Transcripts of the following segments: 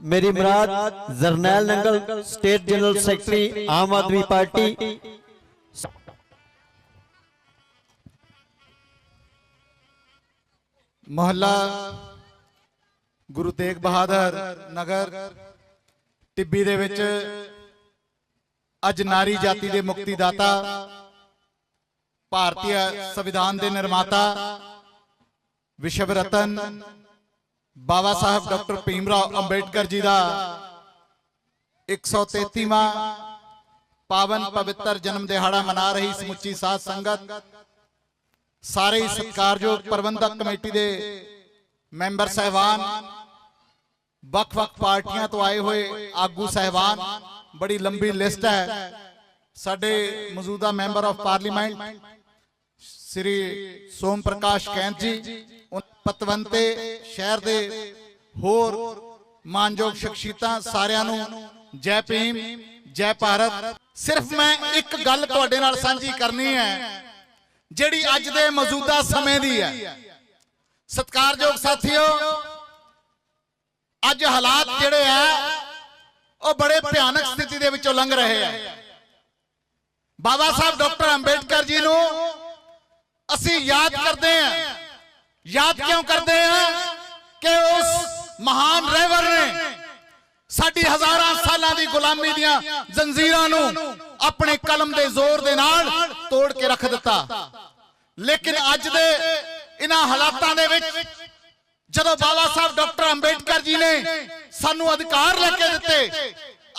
ਮੇਰੀ ਮੁਰਾਦ Jarnail Nangal state general secretary Aam Aadmi party. ਮੁਹੱਲਾ ਗੁਰੂ ਤੇਗ ਬਹਾਦਰ ਨਗਰ, ਟਿੱਬੀ ਦੇ ਵਿੱਚ ਅੱਜ ਨਾਰੀ ਜਾਤੀ ਦੇ ਮੁਕਤੀ ਦਾਤਾ ਭਾਰਤੀ ਸੰਵਿਧਾਨ ਦੇ ਨਿਰਮਾਤਾ ਵਿਸ਼ਵ ਰਤਨ ਬਾਬਾ ਸਾਹਿਬ ਡਾਕਟਰ ਭੀਮ ਰਾਓ ਅੰਬੇਡਕਰ ਜੀ ਦਾ 133ਵਾਂ ਪਾਵਨ ਪਵਿੱਤਰ ਜਨਮ ਦਿਹਾੜਾ ਮਨਾ ਰਹੀ ਸਮੁੱਚੀ ਸਾਧ ਸੰਗਤ। ਸਾਰੇ ਸਤਿਕਾਰਯੋਗ ਪ੍ਰਬੰਧਕ ਕਮੇਟੀ ਦੇ ਮੈਂਬਰ ਸਹਿਬਾਨ, ਵੱਖ-ਵੱਖ ਪਾਰਟੀਆਂ ਤੋਂ ਆਏ ਹੋਏ ਆਗੂ ਸਹਿਬਾਨ, ਬੜੀ ਲੰਬੀ ਲਿਸਟ ਹੈ। ਸਾਡੇ ਮੌਜੂਦਾ member of parliament, Sri Som Prakash Kainth ji ਪਤਵੰਤੇ ਸ਼ਹਿਰ ਦੇ ਹੋਰ ਮਾਨਯੋਗ ਸ਼ਖਸੀਅਤਾਂ ਸਾਰਿਆਂ ਨੂੰ ਜੈ ਭੀਮ, ਜੈ ਭਾਰਤ। ਸਿਰਫ ਮੈਂ ਇੱਕ ਗੱਲ ਤੁਹਾਡੇ ਨਾਲ ਸਾਂਝੀ ਕਰਨੀ ਹੈ, ਜਿਹੜੀ ਅੱਜ ਦੇ ਮੌਜੂਦਾ ਸਮੇਂ ਦੀ ਹੈ। ਸਤਿਕਾਰਯੋਗ ਸਾਥੀਓ, ਅੱਜ ਹਾਲਾਤ ਜਿਹੜੇ ਆ, ਉਹ ਬੜੇ ਭਿਆਨਕ ਸਥਿਤੀ ਦੇ ਵਿੱਚੋਂ ਲੰਘ ਰਹੇ ਆ। ਬਾਬਾ ਸਾਹਿਬ ਡਾਕਟਰ ਅੰਬੇਡਕਰ ਜੀ ਨੂੰ ਅਸੀਂ ਯਾਦ ਕਰਦੇ ਆ ਯਾਦ ਕਿਉਂ ਕਰਦੇ ਆ ਕਿ ਉਸ ਮਹਾਨ ਰਹਿਬਰ ਨੇ ਸਾਡੀ ਹਜ਼ਾਰਾਂ ਸਾਲਾਂ ਦੀ ਗੁਲਾਮੀ ਦੀਆਂ ਜ਼ੰਜੀਰਾਂ ਨੂੰ ਆਪਣੇ ਕਲਮ ਦੇ ਜ਼ੋਰ ਦੇ ਨਾਲ ਤੋੜ ਕੇ ਰੱਖ ਦਿੱਤਾ। ਲੇਕਿਨ ਅੱਜ ਦੇ ਇਹਨਾਂ ਹਾਲਾਤਾਂ ਦੇ ਵਿੱਚ ਜਦੋਂ ਬਾਬਾ ਸਾਹਿਬ ਡਾਕਟਰ ਅੰਬੇਡਕਰ ਜੀ ਨੇ ਸਾਨੂੰ ਅਧਿਕਾਰ ਲੈ ਕੇ ਦਿੱਤੇ।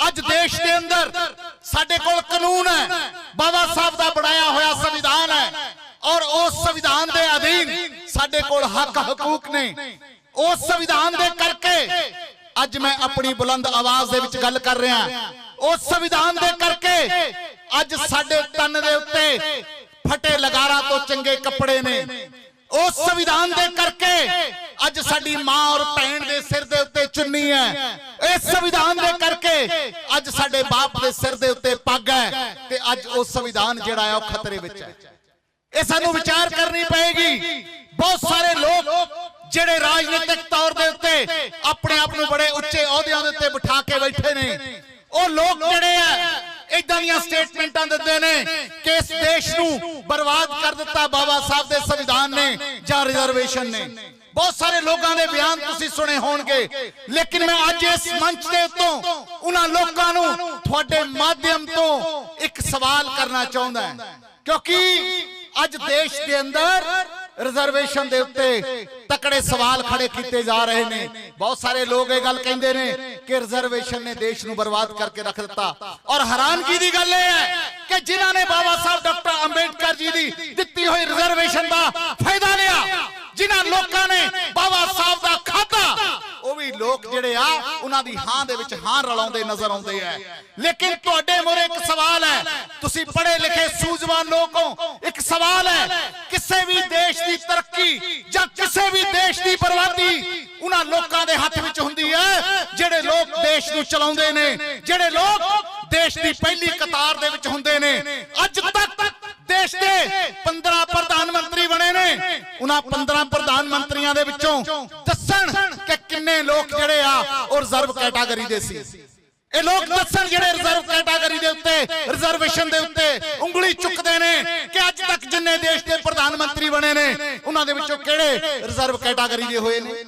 ਅੱਜ ਦੇਸ਼ ਦੇ ਅੰਦਰ ਸਾਡੇ ਕੋਲ ਕਾਨੂੰਨ ਹੈ। ਬਾਬਾ ਸਾਹਿਬ ਦਾ ਬਣਾਇਆ ਹੋਇਆ ਸੰਵਿਧਾਨ ਹੈ। ਔਰ ਉਸ ਸੰਵਿਧਾਨ ਦੇ ਅਧੀਨ ਸਾਡੇ ਕੋਲ ਹੱਕ ਹਕੂਕ ਨੇ। ਉਸ ਸੰਵਿਧਾਨ ਦੇ ਕਰਕੇ ਅੱਜ ਮੈਂ ਆਪਣੀ ਬੁਲੰਦ ਆਵਾਜ਼ ਦੇ ਵਿੱਚ ਗੱਲ ਕਰ ਰਿਹਾ ਉਸ ਸੰਵਿਧਾਨ ਦੇ ਕਰਕੇ ਅੱਜ ਸਾਡੇ ਤਨ ਦੇ ਉੱਤੇ ਫਟੇ ਲਗਾਰਾਂ ਤੋਂ ਚੰਗੇ ਕੱਪੜੇ ਨੇ। ਉਸ ਸੰਵਿਧਾਨ ਦੇ ਕਰਕੇ ਅੱਜ ਸਾਡੀ ਮਾਂ ਔਰ ਭੈਣ ਦੇ ਸਿਰ ਦੇ ਉੱਤੇ ਚੁੰਨੀ ਹੈ। ਇਸ ਸੰਵਿਧਾਨ ਦੇ ਕਰਕੇ ਅੱਜ ਸਾਡੇ ਬਾਪ ਦੇ ਸਿਰ ਦੇ ਉੱਤੇ ਪੱਗ ਹੈ ਤੇ ਅੱਜ ਉਹ ਸੰਵਿਧਾਨ ਜਿਹੜਾ ਹੈ ਉਹ ਖਤਰੇ ਵਿੱਚ ਹੈ। ਇਹ ਸਾਨੂੰ ਵਿਚਾਰ ਕਰਨੀ ਪਏਗੀ। ਬਹੁਤ ਸਾਰੇ ਲੋਕ ਜਿਹੜੇ ਰਾਜਨੀਤਿਕ ਤੌਰ ਦੇ ਉੱਤੇ ਆਪਣੇ ਆਪ ਨੂੰ ਬੜੇ ਉੱਚੇ ਅਹੁਦਿਆਂ ਦੇ ਉੱਤੇ ਬਿਠਾ ਕੇ ਬੈਠੇ ਨੇ। ਉਹ ਲੋਕ ਜਿਹੜੇ ਆ ਇਦਾਂ ਦੀਆਂ ਸਟੇਟਮੈਂਟਾਂ ਦਿੰਦੇ ਨੇ ਕਿ ਇਸ ਦੇਸ਼ ਨੂੰ ਬਰਬਾਦ ਕਰ ਦਿੱਤਾ ਬਾਬਾ ਸਾਹਿਬ ਦੇ ਸੰਵਿਧਾਨ ਨੇ ਜਾਂ ਰਿਜ਼ਰਵੇਸ਼ਨ ਨੇ। ਬਹੁਤ ਸਾਰੇ ਲੋਕਾਂ ਦੇ ਬਿਆਨ ਤੁਸੀਂ ਸੁਣੇ ਹੋਣਗੇ। ਲੇਕਿਨ ਮੈਂ ਅੱਜ ਇਸ ਮੰਚ ਦੇ ਉੱਤੋਂ ਉਹਨਾਂ ਲੋਕਾਂ ਨੂੰ ਤੁਹਾਡੇ ਮਾਧਿਅਮ ਤੋਂ ਇੱਕ ਸਵਾਲ ਕਰਨਾ ਚਾਹੁੰਦਾ ਕਿਉਂਕਿ ਅੱਜ ਦੇਸ਼ ਦੇ ਅੰਦਰ ਰਿਜ਼ਰਵੇਸ਼ਨ ਦੇ ਉੱਤੇ ਤਕੜੇ ਸਵਾਲ ਖੜੇ ਕੀਤੇ ਜਾ ਰਹੇ ਨੇ। ਬਹੁਤ ਸਾਰੇ ਲੋਕ ਇਹ ਗੱਲ ਕਹਿੰਦੇ ਨੇ ਕਿ ਰਿਜ਼ਰਵੇਸ਼ਨ ਨੇ ਦੇਸ਼ ਨੂੰ ਬਰਬਾਦ ਕਰਕੇ ਰੱਖ ਦਿੱਤਾ। ਔਰ ਹੈਰਾਨਗੀ ਦੀ ਗੱਲ ਇਹ ਹੈ ਕਿ ਜਿਨ੍ਹਾਂ ਨੇ ਬਾਬਾ ਸਾਹਿਬ ਡਾਕਟਰ ਅੰਬੇਡਕਰ ਜੀ ਦੀ ਦਿੱਤੀ ਹੋਈ ਰਿਜ਼ਰਵੇਸ਼ਨ ਦਾ ਫਾਇਦਾ ਲਿਆ ਜਿਨ੍ਹਾਂ ਲੋਕਾਂ ਨੇ ਬਾਬਾ ਸਾਹਿਬ ਦਾ ਖਾਤਾ ਉਹ ਵੀ ਲੋਕ ਜਿਹੜੇ ਆ, ਉਹਨਾਂ ਦੀ ਹਾਂ ਦੇ ਵਿੱਚ ਹਾਂ ਰਲਾਉਂਦੇ ਨਜ਼ਰ ਆਉਂਦੇ ਆ। ਲੇਕਿਨ ਤੁਹਾਡੇ ਮੋਰੇ ਇੱਕ ਸਵਾਲ ਹੈ। ਤੁਸੀਂ ਪੜ੍ਹੇ ਲਿਖੇ ਸੂਝਵਾਨ ਲੋਕ ਹੋ। ਇੱਕ ਸਵਾਲ ਹੈ, ਕਿਸੇ ਵੀ ਦੇਸ਼ ਦੀ ਤਰੱਕੀ ਜਾਂ ਕਿਸੇ ਵੀ ਦੇਸ਼ ਦੀ ਬਰਬਾਦੀ ਉਹਨਾਂ ਲੋਕਾਂ ਦੇ ਹੱਥ ਵਿੱਚ ਹੁੰਦੀ ਹੈ, ਜਿਹੜੇ ਲੋਕ ਦੇਸ਼ ਨੂੰ ਚਲਾਉਂਦੇ ਨੇ, ਜਿਹੜੇ ਲੋਕ ਦੇਸ਼ ਦੀ ਪਹਿਲੀ ਕਤਾਰ ਦੇ ਵਿੱਚ ਹੁੰਦੇ ਨੇ। ਅੱਜ ਤੱਕ ਦੇਸ਼ ਦੇ 15 ਪ੍ਰਧਾਨ ਮੰਤਰੀ ਬਣੇ ਨੇ। ਉਹਨਾਂ 15 ਪ੍ਰਧਾਨ ਮੰਤਰੀਆਂ ਦੇ ਵਿੱਚੋਂ ਦੱਸਣ ਕਿ ਲੋਕ ਜਿਹੜੇ ਆ ਉਹ ਰਿਜ਼ਰਵ ਕੈਟਾਗਰੀ ਦੇ ਸੀ। ਇਹ ਲੋਕ ਦੱਸਣ ਜਿਹੜੇ ਰਿਜ਼ਰਵ ਕੈਟਾਗਰੀ ਦੇ ਉੱਤੇ ਰਿਜ਼ਰਵੇਸ਼ਨ ਦੇ ਉੱਤੇ ਉਂਗਲੀ ਚੁੱਕਦੇ ਨੇ ਕਿ ਅੱਜ ਤੱਕ ਜਿੰਨੇ ਦੇਸ਼ ਦੇ ਪ੍ਰਧਾਨ ਮੰਤਰੀ ਬਣੇ ਨੇ, ਉਹਨਾਂ ਦੇ ਵਿੱਚੋਂ ਕਿਹੜੇ ਰਿਜ਼ਰਵ ਕੈਟਾਗਰੀ ਦੇ ਹੋਏ ਨੇ?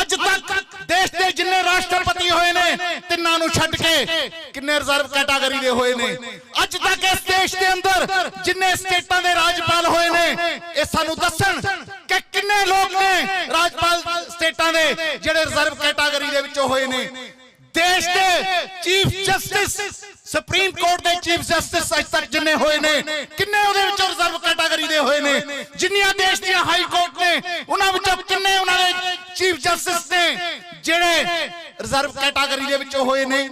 ਅੱਜ ਤੱਕ ਦੇਸ਼ ਦੇ ਜਿੰਨੇ ਰਾਸ਼ਟਰਪਤੀ ਹੋਏ ਨੇ ਤਿੰਨਾਂ ਨੂੰ ਛੱਡ ਕੇ ਕਿੰਨੇ ਰਿਜ਼ਰਵ ਕੈਟਾਗਰੀ ਦੇ ਹੋਏ ਨੇ। ਅੱਜ ਤੱਕ ਇਸ ਦੇਸ਼ ਦੇ ਅੰਦਰ ਜਿੰਨੇ ਸਟੇਟਾਂ ਦੇ ਰਾਜਪਾਲ ਹੋਏ ਨੇ ਇਹ ਸਾਨੂੰ ਦੱਸਣ ਕਿ ਕਿੰਨੇ ਲੋਕ ਨੇ ਰਾਜਪਾਲ ਸਟੇਟਾਂ ਦੇ ਜਿਹੜੇ ਰਿਜ਼ਰਵ ਕੈਟਾਗਰੀ ਦੇ ਵਿੱਚੋਂ ਹੋਏ ਨੇ। ਦੇਸ਼ ਦੇ ਚੀਫ ਜਸਟਿਸ ਸੁਪਰੀਮ ਕੋਰਟ ਦੇ ਚੀਫ ਜਸਟਿਸ ਅਜ ਤੱਕ ਜਿੰਨੇ ਹੋਏ ਨੇ ਕਿੰਨੇ ਉਹਦੇ ਵਿੱਚੋਂ ਰਿਜ਼ਰਵ ਕੈਟਾਗਰੀ ਦੇ ਹੋਏ ਨੇ ਜਿੰਨੀਆਂ ਦੇਸ਼ ਦੀਆਂ ਹਾਈ ਕੋਰਟ ਨੇ ਉਹਨਾਂ ਜਸਟਿਸ ਨੇ, ਜਿਹੜੇ ਰਿਜ਼ਰਵ ਕੈਟਾਗਰੀ ਦੇ ਵਿੱਚੋਂ ਹੋਏ ਨੇ।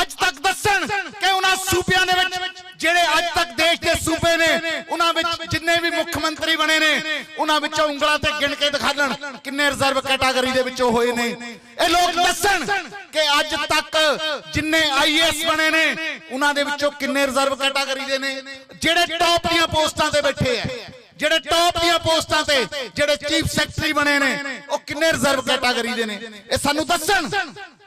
ਅੱਜ ਤੱਕ ਦੱਸਣ ਕਿ ਉਹਨਾਂ ਸੂਬਿਆਂ ਦੇ ਵਿੱਚ ਜਿਹੜੇ ਅੱਜ ਤੱਕ ਦੇਸ਼ ਦੇ ਸੂਬੇ ਨੇ, ਉਹਨਾਂ ਵਿੱਚ ਜਿੰਨੇ ਵੀ ਮੁੱਖ ਮੰਤਰੀ ਬਣੇ ਨੇ, ਉਹਨਾਂ ਵਿੱਚੋਂ ਉਂਗਲਾਂ ਤੇ ਗਿਣ ਕੇ ਦਿਖਾ ਦੇਣ ਕਿੰਨੇ ਰਿਜ਼ਰਵ ਕੈਟਾਗਰੀ ਦੇ ਵਿੱਚੋਂ ਹੋਏ ਨੇ। ਇਹ ਲੋਕ ਦੱਸਣ ਕਿ ਅੱਜ ਤੱਕ ਜਿੰਨੇ ਆਈਐਸ ਬਣੇ ਨੇ, ਉਹਨਾਂ ਦੇ ਵਿੱਚੋਂ ਕਿੰਨੇ ਰਿਜ਼ਰਵ ਕੈਟਾਗਰੀ ਦੇ ਨੇ, ਜਿਹੜੇ ਟੌਪ ਦੀਆਂ ਪੋਸਟਾਂ ਤੇ ਬੈਠੇ ਆ। ਜਿਹੜੇ ਟੌਪ ਦੀਆਂ ਪੋਸਟਾਂ ਤੇ ਜਿਹੜੇ ਚੀਫ ਸੈਕਟਰੀ ਬਣੇ ਨੇ ਉਹ ਕਿੰਨੇ ਰਿਜ਼ਰਵ ਕੈਟਾਗਰੀ ਦੇ ਨੇ? ਇਹ ਸਾਨੂੰ ਦੱਸਣ।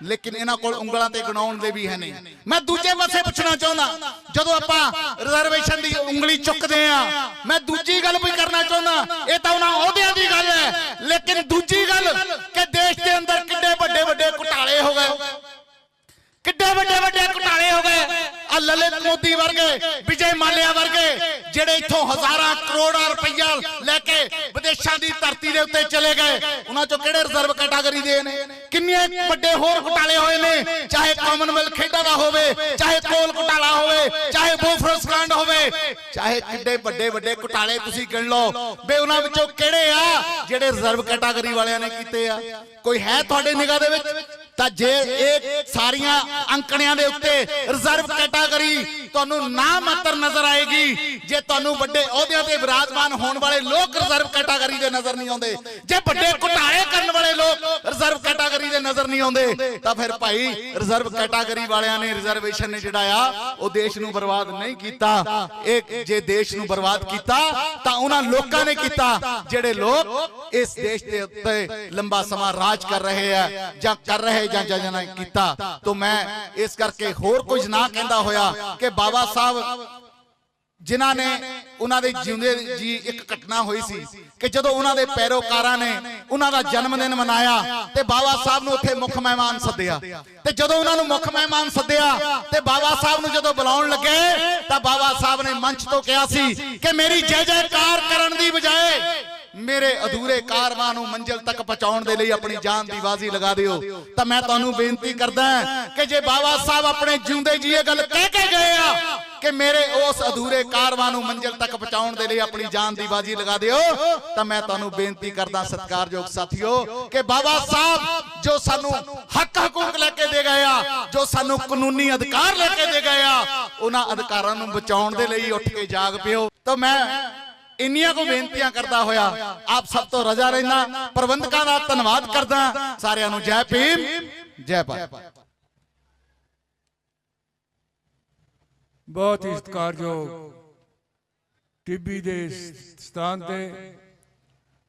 ਲੇਕਿਨ ਇਹਨਾਂ ਕੋਲ ਉਂਗਲਾਂ ਤੇ ਗਣਾਉਣ ਦੇ ਵੀ ਹੈ ਨਹੀਂ। ਮੈਂ ਦੂਜੇ ਪਾਸੇ ਪੁੱਛਣਾ ਚਾਹੁੰਦਾ। ਜਦੋਂ ਆਪਾਂ ਰਿਜ਼ਰਵੇਸ਼ਨ ਦੀ ਉਂਗਲੀ ਚੁੱਕਦੇ ਆ ਮੈਂ ਦੂਜੀ ਗੱਲ ਵੀ ਕਰਨਾ ਚਾਹੁੰਦਾ। ਇਹ ਤਾਂ ਉਹਨਾਂ ਅਹੁਦਿਆਂ ਦੀ ਗੱਲ ਹੈ। ਲੇਕਿਨ ਦੂਜੀ ਗੱਲ ਕਿ ਦੇਸ਼ ਦੇ ਅੰਦਰ ਕਿੱਡੇ ਵੱਡੇ ਵੱਡੇ ਘੁਟਾਲੇ ਹੋ ਗਏ। ਕਿੱਡੇ ਵੱਡੇ ਵੱਡੇ ਘੁਟਾਲੇ ਹੋ ਗਏ। ਆ ਲਲਿਤ ਮੋਦੀ ਵਰਗੇ, ਵਿਜੇ ਮਾਲਿਆ ਵਰਗੇ, ਜਿਹੜੇ ਇੱਥੋਂ ਹਜ਼ਾਰਾਂ ਕਰੋੜਾਂ ਰੁਪਈਆ ਲੈ ਕੇ ਵਿਦੇਸ਼ਾਂ ਦੀ ਧਰਤੀ ਦੇ ਉੱਤੇ ਚਲੇ ਗਏ। ਉਹਨਾਂ ਚੋਂ ਕਿਹੜੇ ਰਿਜ਼ਰਵ ਕੈਟਾਗਰੀ ਦੇ ਨੇ? ਕਿੰਨੇ ਵੱਡੇ ਹੋਰ ਘੁਟਾਲੇ ਹੋਏ ਨੇ? ਚਾਹੇ ਕਾਮਨਵੈਲਥ ਖੇਡਾਂ ਦਾ ਹੋਵੇ, ਚਾਹੇ ਕੋਲ ਘੁਟਾਲਾ ਹੋਵੇ, ਚਾਹੇ ਬੋਫਰਸ ਕਾਂਡ ਹੋਵੇ, ਚਾਹੇ ਕਿੱਡੇ ਵੱਡੇ ਵੱਡੇ ਘੁਟਾਲੇ ਤੁਸੀਂ ਗਿਣ ਲਓ ਬੇ ਉਹਨਾਂ ਵਿੱਚੋਂ ਕਿਹੜੇ ਆ ਜਿਹੜੇ ਰਿਜ਼ਰਵ ਕੈਟਾਗਰੀ ਵਾਲਿਆਂ ਨੇ ਕੀਤੇ ਆ? ਕੋਈ ਹੈ ਤੁਹਾਡੇ ਨਿਗਾਹ ਦੇ ਵਿੱਚ? ਤਾਂ ਜੇ ਇਹ ਸਾਰੀਆਂ ਅੰਕੜਿਆਂ ਦੇ ਉੱਤੇ ਰਿਜ਼ਰਵ ਕੈਟਾਗਰੀ ਤੁਹਾਨੂੰ ਨਾ ਮਾਤਰ ਨਜ਼ਰ ਆਏਗੀ, ਜੇ ਤੁਹਾਨੂੰ ਵੱਡੇ ਅਹੁਦਿਆਂ ਤੇ ਵਿਰਾਜਮਾਨ ਹੋਣ ਵਾਲੇ ਲੋਕ ਰਿਜ਼ਰਵ ਕੈਟਾਗਰੀ ਦੇ ਨਜ਼ਰ ਨਹੀਂ ਆਉਂਦੇ, ਜੇ ਵੱਡੇ ਘੁਟਾਲੇ ਨਜ਼ਰ ਨਹੀਂ ਆਉਂਦੇ ਤਾਂ ਫਿਰ ਭਾਈ ਰਿਜ਼ਰਵ ਕੈਟਾਗਰੀ ਵਾਲਿਆਂ ਨੇ ਰਿਜ਼ਰਵੇਸ਼ਨ ਨੇ ਜਿਹੜਾ ਆ ਉਹ ਦੇਸ਼ ਨੂੰ ਬਰਬਾਦ ਨਹੀਂ ਕੀਤਾ। ਇਹ ਜੇ ਦੇਸ਼ ਨੂੰ ਬਰਬਾਦ ਕੀਤਾ ਤਾਂ ਉਹਨਾਂ ਲੋਕਾਂ ਨੇ ਕੀਤਾ। ਜਿਹੜੇ ਲੋਕ ਇਸ ਦੇਸ਼ ਦੇ ਉੱਤੇ ਲੰਬਾ ਸਮਾਂ ਰਾਜ ਕਰ ਰਹੇ ਆ ਜਾਂ ਕਰ ਰਹੇ ਜਾਂ ਜਾਂ ਜਾਂ ਕੀਤਾ। ਤੋਂ ਮੈਂ ਇਸ ਕਰਕੇ ਹੋਰ ਕੁਝ ਨਾ ਕਹਿੰਦਾ ਹੋਇਆ ਕਿ ਬਾਬਾ ਸਾਹਿਬ ਜਿਨ੍ਹਾਂ ਨੇ ਉਹਨਾਂ ਦੇ ਜਿਉਂਦੇ ਜੀ ਇੱਕ ਘਟਨਾ ਹੋਈ ਸੀ ਕਿ ਜਦੋਂ ਉਹਨਾਂ ਦੇ ਪੈਰੋਕਾਰਾਂ ਨੇ ਉਹਨਾਂ ਦਾ ਜਨਮ ਦਿਨ ਮਨਾਇਆ ਤੇ ਬਾਬਾ ਸਾਹਿਬ ਨੂੰ ਉੱਥੇ ਮੁੱਖ ਮਹਿਮਾਨ ਸੱਦਿਆ। ਤੇ ਜਦੋਂ ਉਹਨਾਂ ਨੂੰ ਮੁੱਖ ਮਹਿਮਾਨ ਸੱਦਿਆ ਤੇ ਬਾਬਾ ਸਾਹਿਬ ਨੂੰ ਜਦੋਂ ਬੁਲਾਉਣ ਲੱਗੇ ਤਾਂ ਬਾਬਾ ਸਾਹਿਬ ਨੇ ਮੰਚ ਤੋਂ ਕਿਹਾ ਸੀ ਕਿ ਮੇਰੀ ਜੈ ਜੈਕਾਰ ਕਰਨ ਦੀ ਬਜਾਏ ਮੇਰੇ ਅਧੂਰੇ ਕਾਰਵਾਂ ਨੂੰ ਮੰਜ਼ਿਲ ਤੱਕ ਪਹੁੰਚਾਉਣ ਦੇ ਲਈ ਆਪਣੀ ਜਾਨ ਦੀ ਬਾਜ਼ੀ ਲਗਾ ਦਿਓ। ਤਾਂ ਮੈਂ ਤੁਹਾਨੂੰ ਬੇਨਤੀ ਕਰਦਾ ਕਿ ਜੇ ਬਾਬਾ ਸਾਹਿਬ ਆਪਣੇ ਜਿਉਂਦੇ ਜੀ ਇਹ ਗੱਲ ਕਹਿ ਕੇ ਗਏ ਆ ਕਿ ਮੇਰੇ ਉਸ ਅਧੂਰੇ ਕਾਰਵਾਂ ਨੂੰ ਮੰਜ਼ਿਲ ਤੱਕ ਪਹੁੰਚਾਉਣ ਦੇ ਲਈ ਆਪਣੀ ਜਾਨ ਦੀ ਬਾਜ਼ੀ ਲਗਾ ਦਿਓ, ਤਾਂ ਮੈਂ ਤੁਹਾਨੂੰ ਬੇਨਤੀ ਕਰਦਾ ਸਤਿਕਾਰਯੋਗ ਸਾਥੀਓ ਕਿ ਬਾਬਾ ਸਾਹਿਬ ਜੋ ਸਾਨੂੰ ਹੱਕ ਹਕੂਕ ਲੈ ਕੇ ਦੇ ਗਏ ਆ, ਜੋ ਸਾਨੂੰ ਕਾਨੂੰਨੀ ਅਧਿਕਾਰ ਲੈ ਕੇ ਦੇ ਗਏ ਆ, ਉਹਨਾਂ ਅਧਿਕਾਰਾਂ ਨੂੰ ਬਚਾਉਣ ਦੇ ਲਈ ਉੱਠ ਕੇ ਜਾਗ ਪਿਓ। ਤਾਂ ਮੈਂ ਇੰਨੀਆਂ ਕੋ ਬੇਨਤੀਆਂ ਕਰਦਾ ਹੋਇਆ, ਆਪ ਸਭ ਤੋਂ ਰਜਾ ਰਹਿਣਾ ਪ੍ਰਬੰਧਕਾਂ ਦਾ ਧੰਨਵਾਦ ਕਰਦਾ, ਸਾਰਿਆਂ ਨੂੰ ਜੈ ਭੀਮ, ਜੈ ਭਾਰਤ। ਬਹੁਤ ਹੀ ਸਤਿਕਾਰਯੋਗ ਟਿੱਬੀ ਦੇ ਸਥਾਨ ਤੇ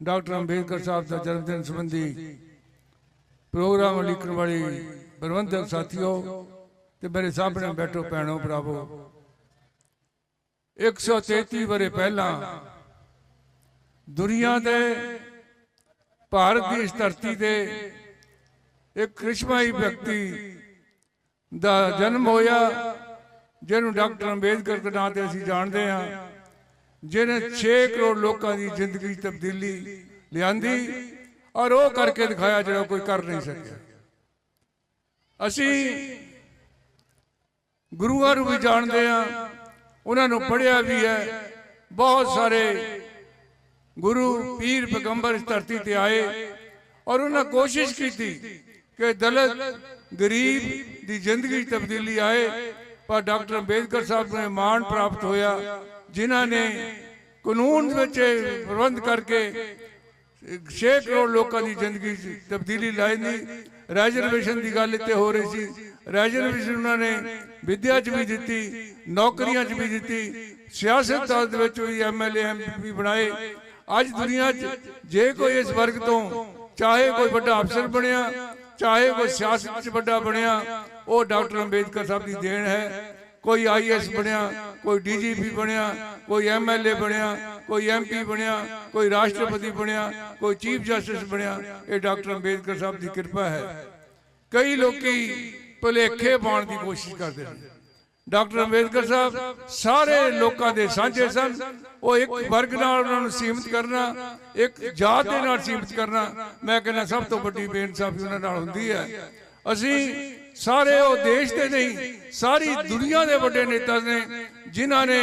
ਡਾਕਟਰ ਅੰਬੇਦਕਰ ਸਾਹਿਬ ਦਾ ਜਨਮ ਦਿਨ ਸੰਬੰਧੀ ਪ੍ਰੋਗਰਾਮ ਲਿਖਣ ਵਾਲੀ ਪ੍ਰਬੰਧਕ ਸਾਥੀਓ ਤੇ ਮੇਰੇ ਸਾਹਮਣੇ ਬੈਠੋ ਭੈਣੋ ਭਰਾਵੋ। 133 ਵਰੇ ਪਹਿਲਾਂ ਦੁਨੀਆ ਦੇ ਭਾਰਤ ਦੀ ਇਸ ਧਰਤੀ ਤੇ ਇੱਕ ਕ੍ਰਿਸ਼ਮਾਈ ਵਿਅਕਤੀ ਦਾ ਜਨਮ ਹੋਇਆ। ਜਿਹਨੂੰ ਡਾਕਟਰ ਅੰਬੇਦਕਰ ਦੇ ਨਾਂ ਤੇ ਅਸੀਂ ਜਾਣਦੇ ਹਾਂ ਜਿਹਨੇ 6 ਕਰੋੜ ਲੋਕਾਂ ਦੀ ਜ਼ਿੰਦਗੀ ਤਬਦੀਲੀ ਲਿਆਂਦੀ ਔਰ ਉਹ ਕਰਕੇ ਦਿਖਾਇਆ ਜਿਹੜਾ ਕੋਈ ਕਰ ਨਹੀਂ ਸਕਿਆ। ਅਸੀਂ ਗੁਰੂਆਂ ਨੂੰ ਵੀ ਜਾਣਦੇ ਹਾਂ। ਉਹਨਾਂ ਨੂੰ ਪੜ੍ਹਿਆ ਵੀ ਹੈ। ਬਹੁਤ ਸਾਰੇ ਗੁਰੂ ਪੀਰ ਪੈਗੰਬਰ ਇਸ ਧਰਤੀ ਤੇ ਆਏ ਔਰ ਉਹਨਾਂ ਕੋਸ਼ਿਸ਼ ਕੀਤੀ ਕਿ ਦਲਿਤ ਗਰੀਬ ਦੀ ਜ਼ਿੰਦਗੀ 'ਚ ਤਬਦੀਲੀ ਆਏ। ਪਰ ਡਾਕਟਰ ਅੰਬੇਦਕਰ ਸਾਹਿਬ ਨੂੰ ਮਾਣ ਪ੍ਰਾਪਤ ਹੋਇਆ, ਜਿਨ੍ਹਾਂ ਨੇ ਕਾਨੂੰਨ ਵਿੱਚ ਇਹ ਪ੍ਰਬੰਧ ਕਰਕੇ 6 ਕਰੋੜ ਲੋਕਾਂ ਦੀ ਜ਼ਿੰਦਗੀ 'ਚ ਤਬਦੀਲੀ ਲਾਈ ਨਹੀਂ ਰੈਜ਼ਰਵੇਸ਼ਨ ਦੀ ਗੱਲ ਇੱਥੇ ਹੋ ਰਹੀ ਸੀ। ਰੈਜ਼ਰਵੇਸ਼ਨ ਉਹਨਾਂ ਨੇ ਵਿਦਿਆ 'ਚ ਵੀ ਦਿੱਤੀ, ਨੌਕਰੀਆਂ 'ਚ ਵੀ ਦਿੱਤੀ। ਸਿਆਸਤ ਦੇ ਵਿੱਚ ਵੀ ਐਮਐਲਏ ਐਮਪੀ ਬਣਾਏ। ਅੱਜ ਦੁਨੀਆ 'ਚ ਜੇ ਕੋਈ ਇਸ ਵਰਗ ਤੋਂ ਚਾਹੇ ਕੋਈ ਵੱਡਾ ਅਫਸਰ ਬਣਿਆ, ਚਾਹੇ ਕੋਈ ਸਿਆਸਤ 'ਚ ਵੱਡਾ ਬਣਿਆ ਉਹ ਡਾਕਟਰ ਅੰਬੇਦਕਰ ਸਾਹਿਬ ਦੀ ਦੇਣ ਹੈ। ਕੋਈ ਆਈਐਸ ਬਣਿਆ, ਕੋਈ ਡੀਜੀਪੀ ਬਣਿਆ, ਕੋਈ ਐਮਐਲਏ ਬਣਿਆ, ਕੋਈ ਐਮਪੀ ਬਣਿਆ, ਕੋਈ ਰਾਸ਼ਟਰਪਤੀ ਬਣਿਆ, ਕੋਈ ਚੀਫ ਜਸਟਿਸ ਬਣਿਆ। ਇਹ ਡਾਕਟਰ ਅੰਬੇਦਕਰ ਸਾਹਿਬ ਦੀ ਕਿਰਪਾ ਹੈ। ਕਈ ਲੋਕੀ ਭੁਲੇਖੇ ਪਾਉਣ ਦੀ ਕੋਸ਼ਿਸ਼ ਕਰਦੇ ਨੇ। ਡਾਕਟਰ ਅੰਬੇਦਕਰ ਸਾਹਿਬ ਸਾਰੇ ਲੋਕਾਂ ਦੇ ਸਾਂਝੇ ਸਨ। ਉਹ ਇੱਕ ਵਰਗ ਨਾਲ ਉਹਨਾਂ ਨੂੰ ਸੀਮਿਤ ਕਰਨਾ, ਇੱਕ ਜਾਤ ਦੇ ਨਾਲ ਸੀਮਿਤ ਕਰਨਾ, ਮੈਂ ਕਹਿੰਦਾ ਸਭ ਤੋਂ ਵੱਡੀ ਬੇਇਨਸਾਫੀ ਉਹਨਾਂ ਨਾਲ ਹੁੰਦੀ ਹੈ। ਅਸੀਂ ਸਾਰੇ ਉਹ ਦੇਸ਼ ਦੇ ਨਹੀਂ ਸਾਰੀ ਦੁਨੀਆ ਦੇ ਵੱਡੇ ਨੇਤਾ ਨੇ ਜਿਨ੍ਹਾਂ ਨੇ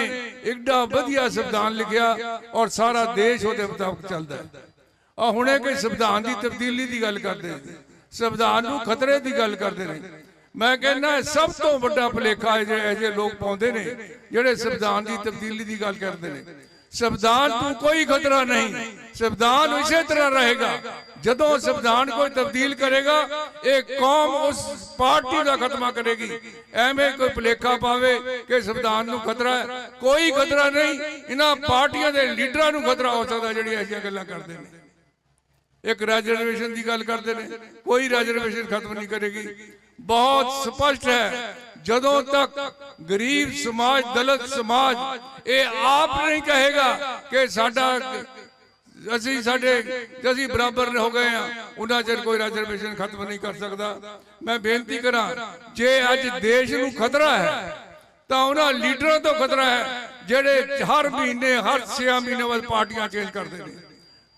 ਇੱਡਾ ਵਧੀਆ ਸੰਵਿਧਾਨ ਲਿਖਿਆ ਔਰ ਸਾਰਾ ਦੇਸ਼ ਉਹਦੇ ਮੁਤਾਬਕ ਚੱਲਦਾ ਹੈ। ਆ ਹੁਣੇ ਕੋਈ ਸੰਵਿਧਾਨ ਦੀ ਤਬਦੀਲੀ ਦੀ ਗੱਲ ਕਰਦੇ ਸੰਵਿਧਾਨ ਨੂੰ ਖਤਰੇ ਦੀ ਗੱਲ ਕਰਦੇ ਨੇ। ਮੈਂ ਕਹਿੰਦਾ ਸਭ ਤੋਂ ਵੱਡਾ ਭੁਲੇਖਾ ਇਹ ਜਿਹੇ ਲੋਕ ਪਾਉਂਦੇ ਨੇ ਜਿਹੜੇ ਸੰਵਿਧਾਨ ਦੀ ਤਬਦੀਲੀ ਦੀ ਗੱਲ ਕਰਦੇ ਨੇ। ਸੰਵਿਧਾਨ ਤੋਂ ਕੋਈ ਖਤਰਾ ਨਹੀਂ। ਸੰਵਿਧਾਨ ਇਸੇ ਤਰ੍ਹਾਂ ਰਹੇਗਾ। ਜਦੋਂ ਸੰਵਿਧਾਨ ਕੋਈ ਤਬਦੀਲ ਕਰੇਗਾ, ਇਹ ਕੌਮ ਉਸ ਪਾਰਟੀ ਦਾ ਖਤਮਾ ਕਰੇਗੀ। ਐਵੇਂ ਕੋਈ ਭੁਲੇਖਾ ਪਾਵੇ ਕਿ ਸੰਵਿਧਾਨ ਨੂੰ ਖਤਰਾ ਹੈ। ਕੋਈ ਖਤਰਾ ਨਹੀਂ। ਇਹਨਾਂ ਪਾਰਟੀਆਂ ਦੇ ਲੀਡਰਾਂ ਨੂੰ ਖਤਰਾ ਹੋ ਸਕਦਾ ਜਿਹੜੀਆਂ ਐਸੀਆਂ ਗੱਲਾਂ ਕਰਦੇ ਨੇ। ਇੱਕ ਰਿਜ਼ਰਵੇਸ਼ਨ ਦੀ ਗੱਲ ਕਰਦੇ ਨੇ। ਕੋਈ ਰਿਜ਼ਰਵੇਸ਼ਨ ਖਤਮ ਨਹੀਂ ਕਰੇਗੀ। ਬਹੁਤ ਸਪਸ਼ਟ ਹੈ ਜਦੋਂ ਤੱਕ ਗਰੀਬ ਸਮਾਜ, ਦਲਿਤ ਸਮਾਜ, ਇਹ ਆਪ ਨਹੀਂ ਕਹੇਗਾ ਕਿ ਸਾਡਾ ਅਸੀਂ ਸਾਡੇ, ਅਸੀਂ ਬਰਾਬਰ ਹੋ ਗਏ ਆ ਉਹਨਾਂ ਚਿਰ ਕੋਈ ਰਿਜ਼ਰਵੇਸ਼ਨ ਖਤਮ ਨਹੀਂ ਕਰ ਸਕਦਾ। ਮੈਂ ਬੇਨਤੀ ਕਰਾਂ, ਜੇ ਅੱਜ ਦੇਸ਼ ਨੂੰ ਖਤਰਾ ਹੈ, ਤਾਂ ਉਹਨਾਂ ਲੀਡਰਾਂ ਤੋਂ ਖਤਰਾ ਹੈ, ਜਿਹੜੇ ਹਰ ਮਹੀਨੇ, ਹਰ 6 ਮਹੀਨੇ ਬਾਅਦ ਪਾਰਟੀਆਂ ਚੇਂਜ ਕਰਦੇ ਨੇ।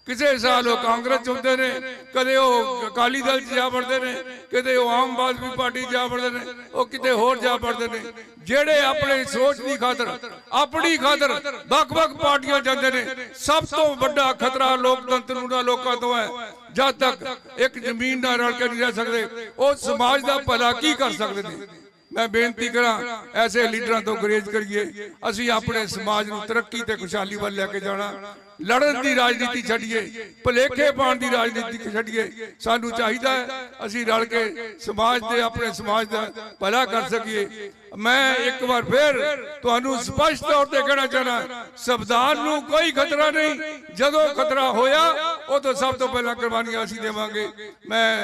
ਕਿਸੇ ਸਾਲ ਉਹ ਕਾਂਗਰਸ ਚ ਹੁੰਦੇ ਨੇ, ਕਦੇ ਉਹ ਅਕਾਲੀ ਦਲ ਚ ਜਾ ਵੜਦੇ ਨੇ, ਕਦੇ ਉਹ ਆਮ ਆਦਮੀ ਪਾਰਟੀ ਜਾ ਵੜਦੇ ਨੇ, ਉਹ ਕਿਤੇ ਹੋਰ ਜਾ ਵੜਦੇ ਨੇ। ਜਿਹੜੇ ਆਪਣੇ ਸੋਚ ਦੀ ਖਾਤਰ, ਆਪਣੀ ਖਾਤਰ ਵੱਖ-ਵੱਖ ਪਾਰਟੀਆਂ ਜਾਂਦੇ ਨੇ, ਸਭ ਤੋਂ ਵੱਡਾ ਖਤਰਾ ਲੋਕਤੰਤਰ ਨੂੰ ਉਹਨਾਂ ਲੋਕਾਂ ਤੋਂ ਹੈ। ਜਦ ਤੱਕ ਇੱਕ ਜ਼ਮੀਨ ਨਾਲ ਰਲ ਕੇ ਨਹੀਂ ਰਹਿ ਸਕਦੇ, ਉਹ ਸਮਾਜ ਦਾ ਭਲਾ ਕੀ ਕਰ ਸਕਦੇ ਨੇ? ਮੈਂ ਬੇਨਤੀ ਕਰਾਂ, ਐਸੇ ਲੀਡਰਾਂ ਤੋਂ ਗੁਰੇਜ਼ ਕਰੀਏ। ਅਸੀਂ ਆਪਣੇ ਸਮਾਜ ਨੂੰ ਤਰੱਕੀ ਤੇ ਖੁਸ਼ਹਾਲੀ ਵੱਲ ਲੈ ਕੇ ਜਾਣਾ। ਲੜਨ ਦੀ ਰਾਜਨੀਤੀ ਛੱਡੀਏ, ਭਲੇਖੇ ਪਾਉਣ ਦੀ ਰਾਜਨੀਤੀ ਛੱਡੀਏ। ਸਾਨੂੰ ਚਾਹੀਦਾ ਹੈ ਅਸੀਂ ਰਲ ਕੇ ਸਮਾਜ ਦੇ, ਆਪਣੇ ਸਮਾਜ ਦਾ ਭਲਾ ਕਰ ਸਕੀਏ। ਮੈਂ ਇੱਕ ਵਾਰ ਫਿਰ ਤੁਹਾਨੂੰ ਸਪਸ਼ਟ ਤੌਰ ਤੇ ਕਹਿਣਾ ਚਾਹਣਾ ਸੰਵਿਧਾਨ ਨੂੰ ਕੋਈ ਖਤਰਾ ਨਹੀਂ। ਜਦੋਂ ਖਤਰਾ ਹੋਇਆ, ਉਦੋਂ ਸਭ ਤੋਂ ਪਹਿਲਾਂ ਕੁਰਬਾਨੀਆਂ ਅਸੀਂ ਦੇਵਾਂਗੇ। ਮੈਂ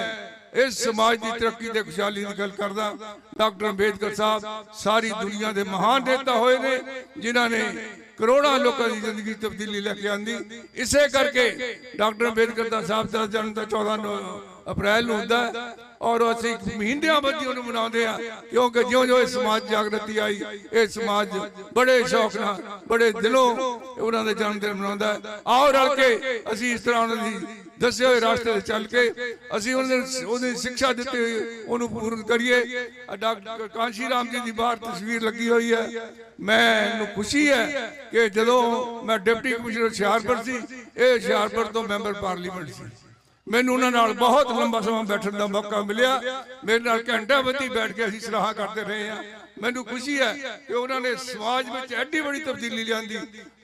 ਇਸ ਸਮਾਜ ਦੀ ਤਰੱਕੀ ਤੇ ਖੁਸ਼ਹਾਲੀ ਦੀ ਗੱਲ ਕਰਦਾ, ਡਾਕਟਰ ਅੰਬੇਦਕਰ ਸਾਹਿਬ, ਸਾਰੀ ਦੁਨੀਆ ਦੇ ਮਹਾਨ ਨੇਤਾ ਹੋਏ ਨੇ, ਜਿਨ੍ਹਾਂ ਨੇ ਕਰੋੜਾਂ ਲੋਕਾਂ ਦੀ ਜ਼ਿੰਦਗੀ ਤਬਦੀਲੀ ਲੈ ਕੇ ਆਂਦੀ। ਇਸੇ ਕਰਕੇ ਡਾਕਟਰ ਅੰਬੇਦਕਰ ਦਾ ਸਾਹਿਬ ਦਾ ਜਨਮ ਤਾਂ 14 ਨਵ- ਅਪ੍ਰੈਲ ਨੂੰ ਹੁੰਦਾ ਔਰ ਅਸੀਂ ਮਹੀਨਿਆਂ ਬੱਧੀ ਉਹਨੂੰ ਮਨਾਉਂਦੇ ਆ ਕਿਉਂਕਿ ਜਿਉਂ-ਜਿਉਂ ਇਹ ਸਮਾਜ ਜਾਗਰਤੀ ਆਈ, ਇਹ ਸਮਾਜ ਬੜੇ ਸ਼ੌਕ ਨਾਲ, ਬੜੇ ਦਿਲੋਂ ਉਹਨਾਂ ਦੇ ਜਨਮ ਦਿਨ ਮਨਾਉਂਦਾ ਹੈ। ਆਓ ਰਲ ਕੇ ਅਸੀਂ ਇਸ ਤਰ੍ਹਾਂ ਉਹਨਾਂ ਦੀ ਦੱਸੇ ਹੋਏ ਰਾਸਤੇ ਤੇ ਚੱਲ ਕੇ ਅਸੀਂ ਉਹਨਾਂ ਦੇ ਉਹਦੀ ਸਿੱਖਿਆ ਦਿੱਤੀ ਹੋਈ, ਉਹਨੂੰ ਪੂਰਨ ਕਰੀਏ। ਡਾਕਟਰ ਕਾਂਸ਼ੀ ਰਾਮ ਜੀ ਦੀ ਬਾਹਰ ਤਸਵੀਰ ਲੱਗੀ ਹੋਈ ਹੈ। ਮੈਨੂੰ ਖੁਸ਼ੀ ਹੈ ਕਿ ਜਦੋਂ ਮੈਂ ਡਿਪਟੀ ਕਮਿਸ਼ਨਰ ਹੁਸ਼ਿਆਰਪੁਰ ਸੀ, ਇਹ ਹੁਸ਼ਿਆਰਪੁਰ ਤੋਂ ਮੈਂਬਰ ਪਾਰਲੀਮੈਂਟ ਸੀ। ਮੈਨੂੰ ਉਹਨਾਂ ਨਾਲ ਬਹੁਤ ਲੰਬਾ ਸਮਾਂ ਬੈਠਣ ਦਾ ਮੌਕਾ ਮਿਲਿਆ। ਮੇਰੇ ਨਾਲ ਘੰਟਾ ਬੱਧੀ ਬੈਠ ਕੇ ਅਸੀਂ ਸਲਾਹਾਂ ਕਰਦੇ ਰਹੇ ਹਾਂ। ਮੈਨੂੰ ਖੁਸ਼ੀ ਹੈ ਕਿ ਉਹਨਾਂ ਨੇ ਸਮਾਜ ਵਿੱਚ ਐਡੀ ਬੜੀ ਤਬਦੀਲੀ ਲਿਆਂਦੀ।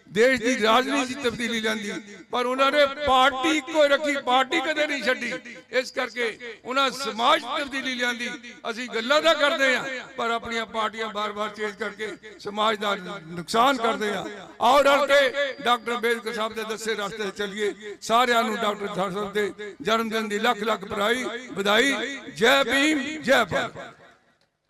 ਦੇਸ਼ ਦੀ ਰਾਜਨੀਤੀ ਤਬਦੀਲੀ ਲਿਆਂਦੀ ਪਰ ਉਹਨਾਂ ਨੇ ਪਾਰਟੀ ਕੋਈ ਰੱਖੀ ਪਾਰਟੀ ਕਦੇ ਨਹੀਂ ਛੱਡੀ। ਇਸ ਕਰਕੇ ਉਹਨਾਂ ਸਮਾਜ ਤਬਦੀਲੀ ਲਿਆਂਦੀ ਅਸੀਂ ਗੱਲਾਂ ਤਾਂ ਕਰਦੇ ਆ ਪਰ ਆਪਣੀਆਂ ਪਾਰਟੀਆਂ ਬਾਰ-ਬਾਰ ਚੇਂਜ ਕਰਕੇ ਸਮਾਜ ਦਾ ਨੁਕਸਾਨ ਕਰਦੇ ਆ ਆਓ ਰਲ ਕੇ ਡਾਕਟਰ ਅੰਬੇਦਕਰ ਸਾਹਿਬ ਦੇ ਦੱਸੇ ਰਸਤੇ ਚੱਲੀਏ। ਸਾਰਿਆਂ ਨੂੰ ਡਾਕਟਰ ਸਾਹਿਬ ਦੇ ਜਨਮ ਦਿਨ ਦੀ ਲੱਖ ਲੱਖ ਵਧਾਈ ਵਧਾਈ ਜੈ ਭੀਮ ਜੈ ਭਾਰਤ।